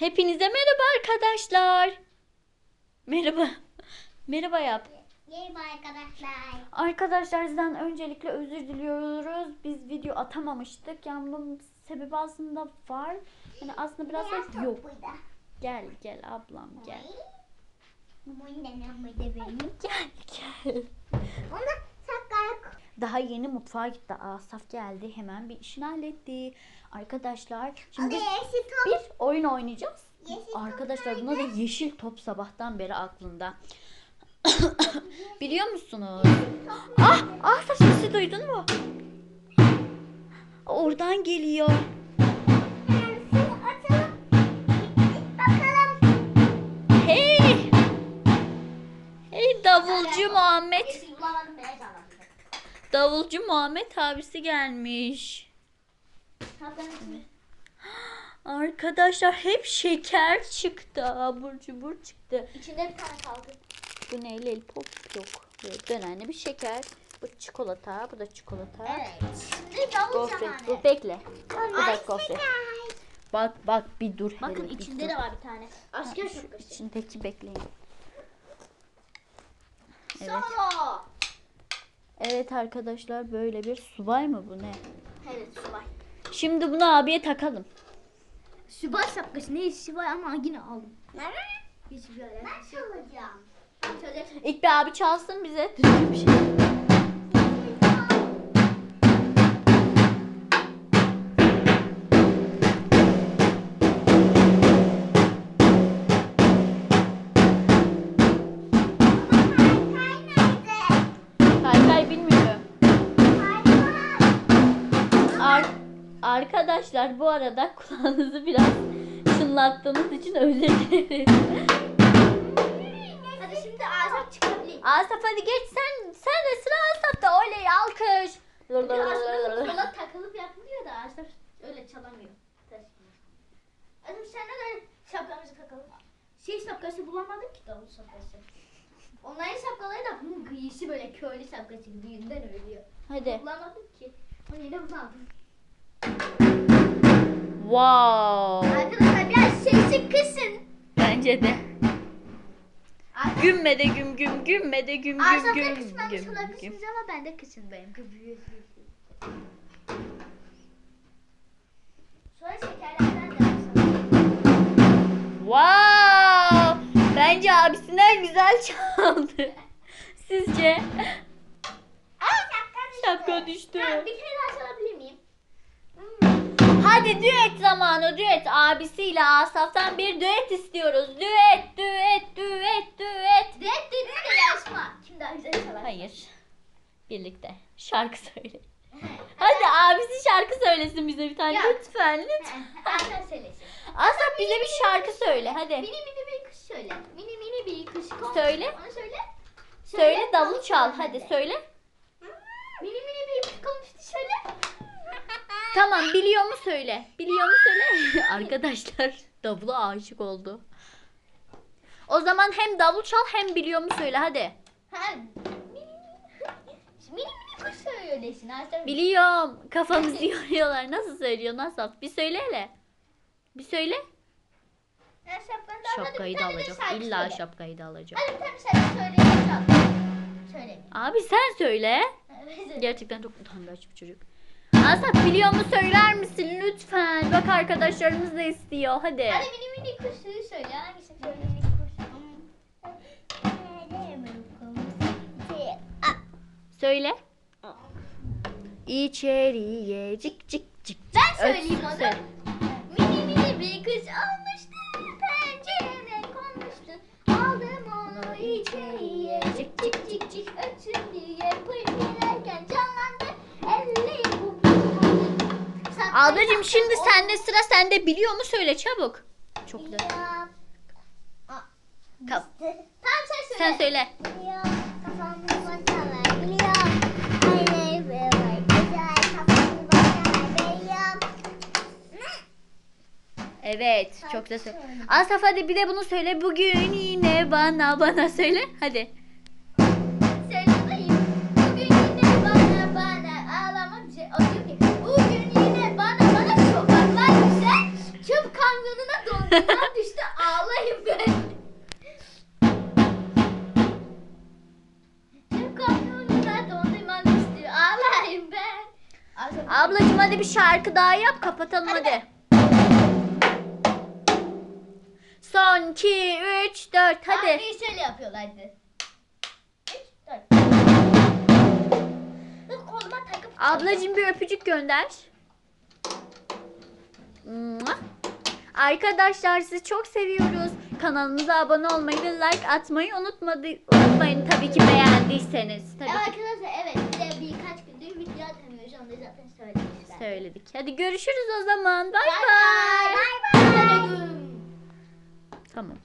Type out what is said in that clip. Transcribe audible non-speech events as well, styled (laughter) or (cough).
Hepinize merhaba arkadaşlar. Merhaba. Merhaba yap. Merhaba arkadaşlar. Arkadaşlar sizden öncelikle özür diliyoruz. Biz video atamamıştık. Yani bunun sebebi aslında var. Yani aslında biraz da yok. Burada. Gel gel ablam gel. Namı da benim. Gel gel. Daha yeni mutfağa gitti. Asaf geldi. Hemen bir işini halletti. Arkadaşlar şimdi bir oyun oynayacağız. Yeşil Arkadaşlar buna da yeşil top sabahtan beri aklında. (coughs) Biliyor musunuz? Ah, ah sesi duydun mu? Oradan geliyor. Davulcu Muhammed abisi gelmiş. Arkadaşlar hep şeker çıktı. Abur cubur çıktı. İçinde bir tane kaldı. Bu ne? Lollipop yok. Böyle dönemli bir şeker. Bu çikolata. Bu da çikolata. Evet. Şimdi davul Gofret. zamanı. Bu bekle. Bu da gofret. Bak bak bir dur. Bakın hele, bir içinde dur. de var bir tane. Asker şapkası. içindeki bekleyin. Evet. Solo. Evet arkadaşlar böyle bir subay mı bu ne? Evet subay. Şimdi bunu abiye takalım. Subay şapkası ne işi var ama yine aldım. Hiçbir alakası yok. Ben çalacağım. Çalacak. İlk bir abi çalsın bize. Düzgün bir şey. Arkadaşlar bu arada (laughs) kulağınızı biraz çınlattığımız için özür dileriz. Hadi şimdi ağzına çıkabilir. Asaf hadi geç sen sen de sıra Asaf'ta oley alkış. Kola takılıp yapılıyor da Asaf öyle çalamıyor. Asaf sen neden şapkamızı takalım? Şey şapkası bulamadık ki davul şapkası. Onların şapkaları da bunun gıyısı böyle köylü şapkası gibi yüzünden ölüyor. Hadi. Bulamadık ki. Onu yine bulamadım. Wow. Arkadaşlar biraz sesi kısın. Bence de. Gümme de güm güm gümme de güm güm güm kısmen güm güm. çalabilirsiniz ama ben de kısın benim. Sonra şekerlerden de basalım. Wow. Bence abisinden güzel çaldı. (laughs) Sizce? Şapka düştü. Şapka düştü. Ha, bir kere daha miyim? Hadi düet zamanı düet. Abisiyle Asaf'tan bir düet istiyoruz. Düet düet düet düet. Red dedi de yarışma. Kim daha güzel çalar? Hayır. Birlikte. Şarkı söyle. Hadi abisi şarkı söylesin bize bir tane. Ya. Lütfen lütfen. Aslan söylesin. Asaf bize bir şarkı söyle hadi. Mini mini bir kuş söyle. Mini mini bir kuş. Söyle. Onu söyle. Söyle davul çal hadi söyle. Mini mini bir kuş konuştu söyle. Tamam biliyor mu söyle. Biliyor mu söyle. (laughs) Arkadaşlar davula aşık oldu. O zaman hem davul çal hem biliyor mu söyle hadi. Ha. Mini mini kuş. Biliyorum. Kafamızı yoruyorlar. Nasıl söylüyor Nasıl? Bir söyle hele. Bir söyle. Şapkanı da Şapkayı da alacak. İlla söyle. şapkayı da alacak. Hadi söyle. Söyle. Abi sen söyle. Gerçekten çok utangaç bir çocuk. Asaf biliyor mu söyler misin lütfen? Bak arkadaşlarımız da istiyor. Hadi. Hadi mini mini kuşu söyle. Hangisini söyle? Mini kuş. Söyle. İçeriye cik cik cik. Ben söyleyeyim onu. Söyle. Mini mini bir kız olmuştu. Pencereme konmuştu. Aldım onu içeriye. Ablacığım şimdi sende sıra sende biliyor mu söyle çabuk. Çok da. Kap. Tamam sen söyle. Sen söyle. Kafamı böyle güzel. Kafamı. Evet çok da söyle. Asaf hadi bir de bunu söyle. Bugün yine bana bana söyle. Hadi. Lan düştü ağlayayım ben. Hem kalkıyorum onu duymam istiyor. Ağlayayım ben. Ablacım hadi bir şarkı daha yap kapatalım hadi. hadi. Son 2, 3, 4 hadi. Abi şöyle yapıyorlardı. Ablacım bir öpücük gönder. Mua. Arkadaşlar sizi çok seviyoruz. Kanalımıza abone olmayı ve like atmayı unutmadı, unutmayın tabii ki beğendiyseniz. Tabii Evet ki arkadaşlar evet size birkaç gündür video atamıyoruz onu da zaten söylemişler. söyledik. Hadi görüşürüz o zaman. Bay Bay bay. bay. Tamam.